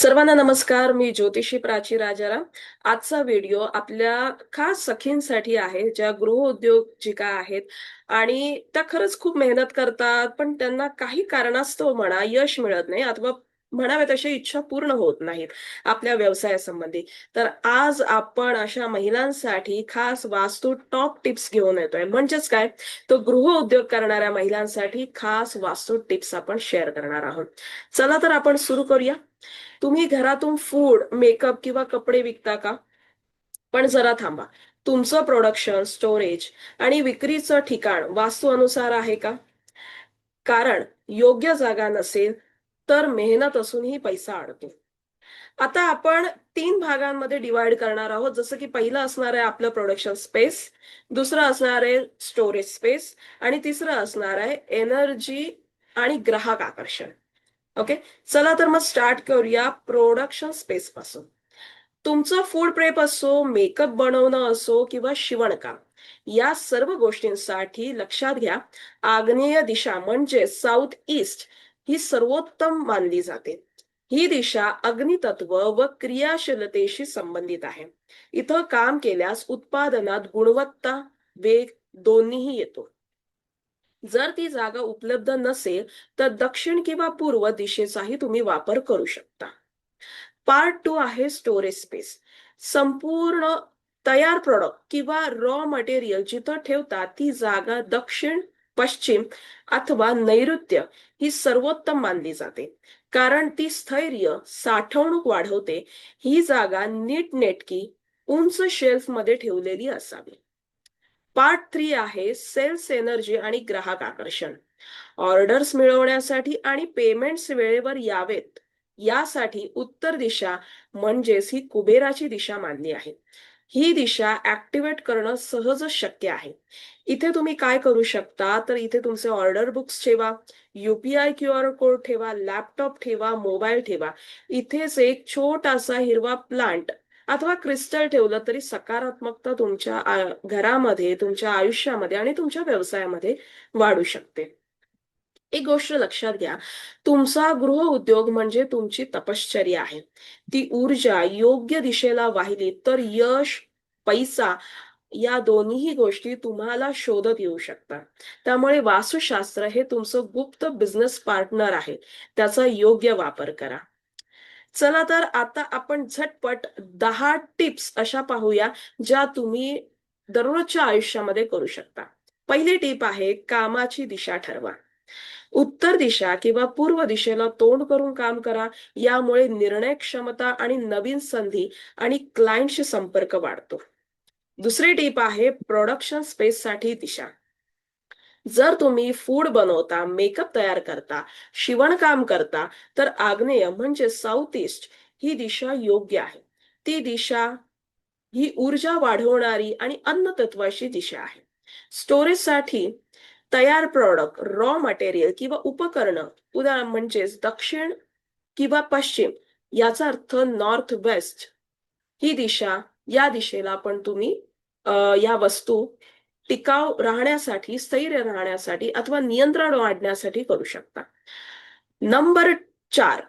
सर्वांना नमस्कार मी ज्योतिषी प्राची राजाराम. आजचा व्हिडिओ आपल्या खास सखींसाठी आहे ज्या गृहउद्योजिका आहेत आणि त्या खरंच खूप मेहनत करतात पण त्यांना काही कारणास्तव म्हणा यश मिळत नाही. अथवा म्हणावे तशी इच्छा पूर्ण होत नाहीत आपल्या व्यवसायासंबंधी. तर आज आपण अशा महिलांसाठी खास वास्तू टॉप टिप्स घेऊन येतोय. म्हणजेच काय? तो गृह उद्योग करणाऱ्या महिलांसाठी खास वास्तू टिप्स आपण शेअर करणार आहोत. चला तर आपण सुरू करूया. तुम्ही घरातून फूड मेकअप किंवा कपडे विकता का? पण जरा थांबा. तुमचं प्रोडक्शन स्टोरेज आणि विक्रीचं ठिकाण वास्तू अनुसार आहे का? कारण योग्य जागा नसेल तर मेहनत असूनही पैसा अडतो आता आपण तीन भागांमध्ये डिवाइड करणार आहोत. जसं की पहिलं असणार आहे आपलं प्रोडक्शन स्पेस दुसरं असणार आहे स्टोरेज स्पेस आणि तिसरं असणार आहे एनर्जी आणि ग्राहक आकर्षण. ओके चला तर मग स्टार्ट करूया प्रोडक्शन स्पेस पासून. तुमचं फूड प्रेप असो मेकअप बनवणं असो किंवा शिवणकाम या सर्व गोष्टींसाठी लक्षात घ्या. आग्नेय दिशा म्हणजे साऊथ ईस्ट ही सर्वोत्तम मानली जाते. ही दिशा अग्नितत्व व क्रियाशीलतेशी संबंधित आहे. इथं काम केल्यास उत्पादनात गुणवत्ता वेग दोन्हीही येतो. जर ती जागा उपलब्ध नसेल तर दक्षिण किंवा पूर्व दिशेचाही तुम्ही वापर करू शकता. पार्ट टू आहे स्टोरेज स्पेस संपूर्ण तयार प्रॉडक्ट किंवा रॉ मटेरियल जिथं ठेवतात ती जागा दक्षिण पश्चिम अथवा नैऋत्य ही सर्वोत्तम मानली जाते. कारण ती स्थैर्य साठवणूक वाढवते ही जागा नीटनेटकी उंच शेल्फमध्ये ठेवलेली असावी. पार्ट थ्री आहे सेल्स एनर्जी आणि ग्राहक आकर्षण. ऑर्डर्स मिळवण्यासाठी आणि पेमेंट्स वेळेवर यावेत यासाठी उत्तर दिशा म्हणजेच ही कुबेराची दिशा मानली आहे. ही दिशा ऍक्टिव्हेट करणं सहज शक्य आहे. इथे तुम्ही काय करू शकता? तर इथे तुमचे ऑर्डर बुक्स ठेवा युपीआय क्यू आर कोड ठेवा लॅपटॉप ठेवा मोबाईल ठेवा. इथेच एक छोटासा हिरवा प्लांट अथवा क्रिस्टल ठेवलं तरी सकारात्मकता तुमच्या घरामध्ये तुमच्या आयुष्यामध्ये आणि तुमच्या व्यवसायामध्ये वाढू शकते. एक गोष्ट लक्षात घ्या. तुमचा गृह उद्योग म्हणजे तुमची तपश्चर्या आहे. ती ऊर्जा योग्य दिशेला वाहिली तर यश पैसा या दोन्ही गोष्टी तुम्हाला शोधत येऊ शकतात. त्यामुळे वास्तुशास्त्र हे तुमचं गुप्त बिझनेस पार्टनर आहे. त्याचा योग्य वापर करा. चला तर आता आपण झटपट दहा टिप्स अशा पाहूया ज्या तुम्ही दररोजच्या आयुष्यामध्ये करू शकता. पहिली टिप आहे कामाची दिशा ठरवा. उत्तर दिशा किंवा पूर्व दिशेला तोंड करून काम करा यामुळे निर्णय क्षमता आणि नवीन संधी आणि क्लायंटशी संपर्क वाढतो. दुसरी टीप आहे प्रोडक्शन स्पेस साठी दिशा. जर तुम्ही फूड बनवता मेकअप तयार करता शिवणकाम करता तर आग्नेय म्हणजे साऊथ ईस्ट ही दिशा योग्य आहे. ती दिशा ही ऊर्जा वाढवणारी आणि अन्न तत्वाची दिशा आहे. स्टोरेजसाठी तयार प्रॉडक्ट रॉ मटेरियल किंवा उपकरणं उदाहरण म्हणजेच दक्षिण किंवा पश्चिम याचा अर्थ नॉर्थ वेस्ट ही दिशा या दिशेला पण तुम्ही या वस्तू टिकाव राहण्यासाठी स्थैर्य राहण्यासाठी अथवा नियंत्रण वाढण्यासाठी करू शकता. नंबर चार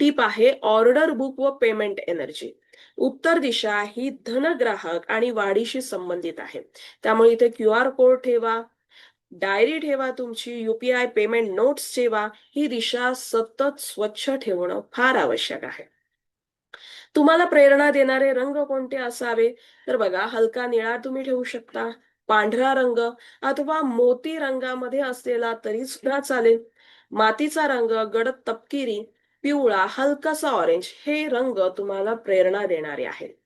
टीप आहे ऑर्डर बुक व पेमेंट एनर्जी उत्तर दिशा ही धनग्राहक आणि वाढीशी संबंधित आहे. त्यामुळे इथे क्यू आर कोड ठेवा. डायरी ठेवा तुमची युपीआय पेमेंट नोट्स ठेवा ही दिशा सतत स्वच्छ ठेवणं फार आवश्यक आहे. तुम्हाला प्रेरणा देणारे रंग कोणते असावे? तर बघा हलका निळा तुम्ही ठेवू शकता पांढरा रंग अथवा मोती रंगामध्ये असलेला तरी सुद्धा चालेल. मातीचा रंग गडद तपकिरी पिवळा हलकासा ऑरेंज हे रंग तुम्हाला प्रेरणा देणारे आहेत.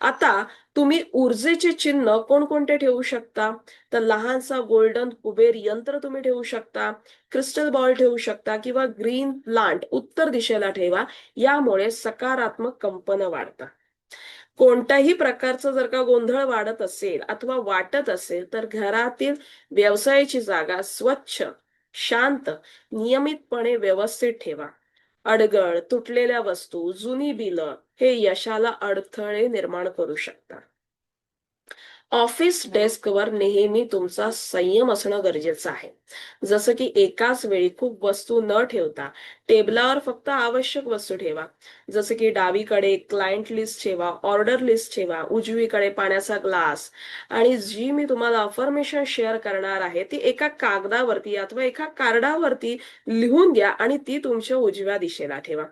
आता तुम्ही ऊर्जेचे चिन्ह कोणकोणते ठेवू शकता? तर लहानसा गोल्डन कुबेर यंत्र तुम्ही ठेवू शकता क्रिस्टल बॉल ठेवू शकता किंवा ग्रीन प्लांट उत्तर दिशेला ठेवा यामुळे सकारात्मक कंपन वाढतात कोणत्याही प्रकारचं जर का गोंधळ वाढत असेल अथवा वाटत असेल तर घरातील व्यवसायाची जागा स्वच्छ शांत नियमितपणे व्यवस्थित ठेवा. अडगळ तुटलेल्या वस्तू जुनी बिलं हे यशाला अडथळे निर्माण करू शकतात. ऑफिस डेस्कवर नेहमी तुमचा संयम असणं गरजेचं आहे. जसं की एकाच वेळी खूप वस्तू न ठेवता टेबलावर फक्त आवश्यक वस्तू ठेवा. जसं की डावीकडे क्लायंट लिस्ट ठेवा ऑर्डर लिस्ट ठेवा उजवीकडे पाण्याचा ग्लास आणि जी मी तुम्हाला अफर्मेशन शेअर करणार आहे ती एका कागदावरती अथवा एका कार्डावरती लिहून घ्या आणि ती तुमच्या उजव्या दिशेला ठेवा.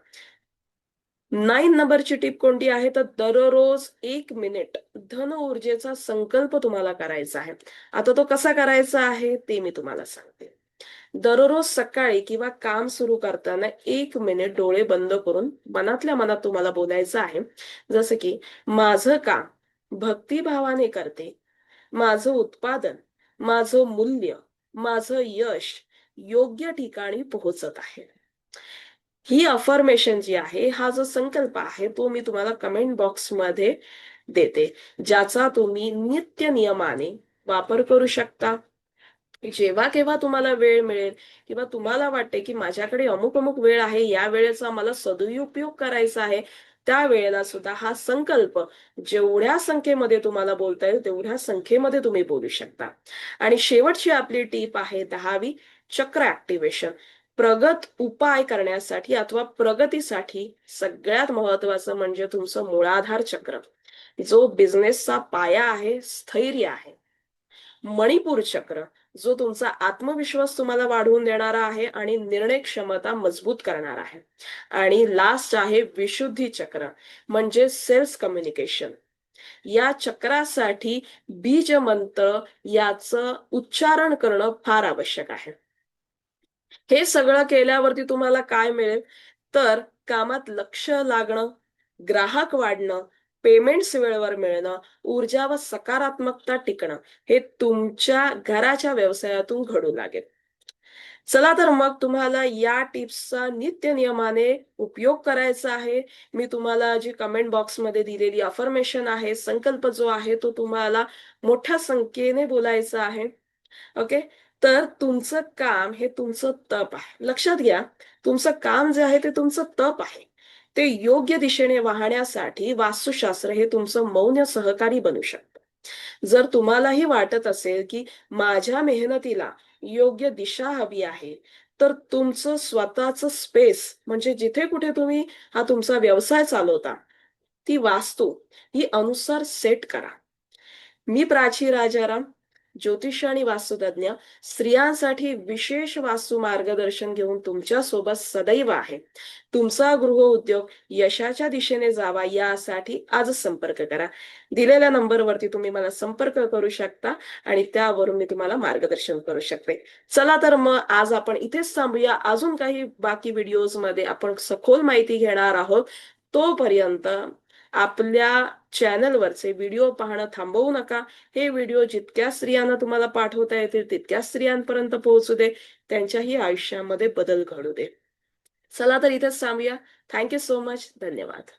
नाईन नंबरची टिप कोणती आहे? तर दररोज एक मिनिट धन ऊर्जेचा संकल्प तुम्हाला करायचा आहे. आता तो कसा करायचा आहे? ते मी तुम्हाला सांगते. दररोज सकाळी किंवा काम सुरू करताना एक मिनिट डोळे बंद करून मनातल्या मनात तुम्हाला बोलायचं आहे. जसं की माझं काम भक्तिभावाने करते. माझं उत्पादन माझं मूल्य माझं यश योग्य ठिकाणी पोहोचत आहे. ही अफर्मेशन जी आहे हा जो संकल्प आहे तो मी तुम्हाला कमेंट बॉक्समध्ये देते ज्याचा तुम्ही नित्य नियमाने वापर करू शकता. जेव्हा केव्हा तुम्हाला वेळ मिळेल किंवा तुम्हाला वाटते की माझ्याकडे अमुक अमुक वेळ आहे या वेळेचा मला सदुपयोग करायचा आहे त्या वेळेला सुद्धा हा संकल्प जेवढ्या संख्येमध्ये तुम्हाला बोलता येईल तेवढ्या संख्येमध्ये तुम्ही बोलू शकता. आणि शेवटची आपली टीप आहे दहावी चक्र ऍक्टिव्हेशन प्रगत उपाय करण्यासाठी अथवा प्रगतीसाठी सगळ्यात महत्वाचं म्हणजे तुमचं मूळाधार चक्र. जो बिझनेसचा पाया आहे स्थैर्य आहे. मणिपूर चक्र जो तुमचा आत्मविश्वास तुम्हाला वाढवून देणारा आहे आणि निर्णय क्षमता मजबूत करणार आहे. आणि लास्ट आहे विशुद्धी चक्र म्हणजे सेल्स कम्युनिकेशन या चक्रासाठी बीज मंत्र याचं उच्चारण करणं फार आवश्यक आहे. हे सगळं केल्यावरती तुम्हाला काय मिळेल? तर कामात लक्ष लागणं ग्राहक वाढणं पेमेंट्स वेळेवर मिळणं ऊर्जा व सकारात्मकता टिकणं हे तुमच्या घराच्या व्यवसायातून घडू लागेल. चला तर मग तुम्हाला या टिप्सचा नित्य नियमाने उपयोग करायचा आहे. मी तुम्हाला जी कमेंट बॉक्समध्ये दिलेली अफर्मेशन आहे संकल्प जो आहे तो तुम्हाला मोठ्या संख्येने बोलायचा आहे. ओके तर तुमचं काम हे तुमचं तप आहे. लक्षात घ्या तुमचं काम जे आहे ते तुमचं तप आहे. ते योग्य दिशेने वाहण्यासाठी वास्तुशास्त्र हे तुमचं मौन सहकारी बनू शकतं. जर तुम्हालाही वाटत असेल की माझ्या मेहनतीला योग्य दिशा हवी आहे तर तुमचं स्वतःच स्पेस म्हणजे जिथे कुठे तुम्ही हा तुमचा व्यवसाय चालवता ती वास्तू ही अनुसार सेट करा. मी प्राची राजाराम ज्योतिष आणि वास्तुतज्ञ स्त्रियांसाठी विशेष वास्तू मार्गदर्शन घेऊन तुमच्यासोबत सदैव आहे. तुमचा गृह उद्योग यशाच्या दिशेने जावा यासाठी आजच संपर्क करा. दिलेल्या नंबरवरती तुम्ही मला संपर्क करू शकता आणि त्यावरून मी तुम्हाला मार्गदर्शन करू शकते. चला तर मग आज आपण इथेच थांबूया. अजून काही बाकी व्हिडिओजमध्ये आपण सखोल माहिती घेणार आहोत. तोपर्यंत आपल्या चॅनलवरचे व्हिडिओ पाहणं थांबवू नका. हे व्हिडिओ जितक्या स्त्रियांना तुम्हाला पाठवता येतील तितक्या स्त्रियांपर्यंत पोहोचू दे. त्यांच्याही आयुष्यामध्ये बदल घडू दे. चला तर इथेच थांबूया. थँक्यू सो मच धन्यवाद.